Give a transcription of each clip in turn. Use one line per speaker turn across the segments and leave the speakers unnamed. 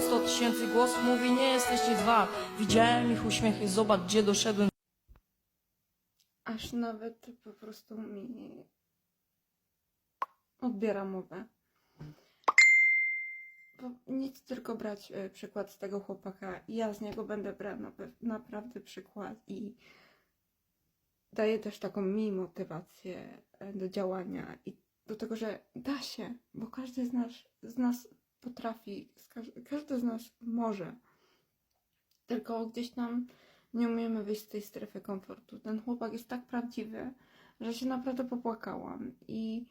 Ponad 100 tysięcy głosów mówi, nie jesteś nic wart. Widziałem ich uśmiechy, zobacz gdzie doszedłem.
Aż nawet po prostu mi odbiera mowę. Bo nic tylko brać e, przykład z tego chłopaka. Ja z niego będę nape- naprawdę przykład i daje też taką mi motywację e, do działania i do tego, że da się, bo każdy z nas, z nas potrafi, każdy z nas może. Tylko gdzieś tam nie umiemy wyjść z tej strefy komfortu. Ten chłopak jest tak prawdziwy, że się naprawdę popłakałam i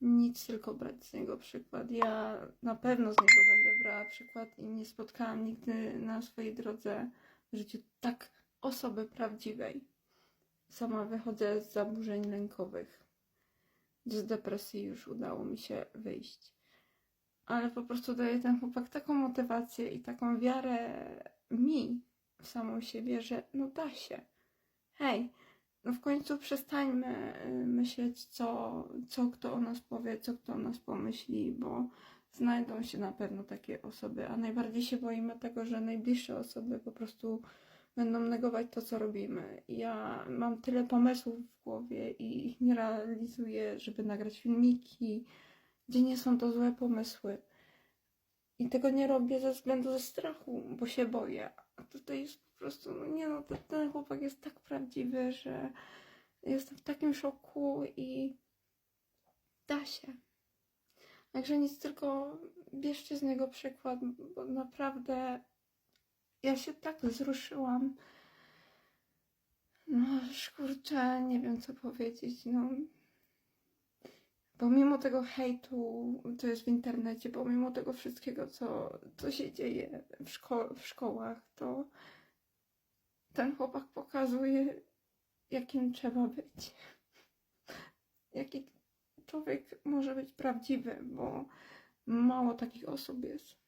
nic tylko brać z niego przykład. Ja na pewno z niego będę brała przykład i nie spotkałam nigdy na swojej drodze w życiu tak osoby prawdziwej. Sama wychodzę z zaburzeń lękowych. Z depresji już udało mi się wyjść. Ale po prostu daje ten chłopak taką motywację i taką wiarę mi w samą siebie, że no da się. Hej, no w końcu przestańmy y, myśleć, co, co kto o nas powie, co kto o nas pomyśli, bo znajdą się na pewno takie osoby, a najbardziej się boimy tego, że najbliższe osoby po prostu będą negować to, co robimy. Ja mam tyle pomysłów w głowie i ich nie realizuję, żeby nagrać filmiki, gdzie nie są to złe pomysły. I tego nie robię ze względu ze strachu, bo się boję. A tutaj jest po prostu, no nie no, ten, ten chłopak jest tak prawdziwy, że jestem w takim szoku i da się. Także nic, tylko bierzcie z niego przykład, bo naprawdę ja się tak wzruszyłam. No, kurczę, nie wiem co powiedzieć, no. Pomimo tego hejtu, co jest w internecie, pomimo tego wszystkiego, co, co się dzieje w, szko- w szkołach, to ten chłopak pokazuje, jakim trzeba być. Jaki człowiek może być prawdziwy, bo mało takich osób jest.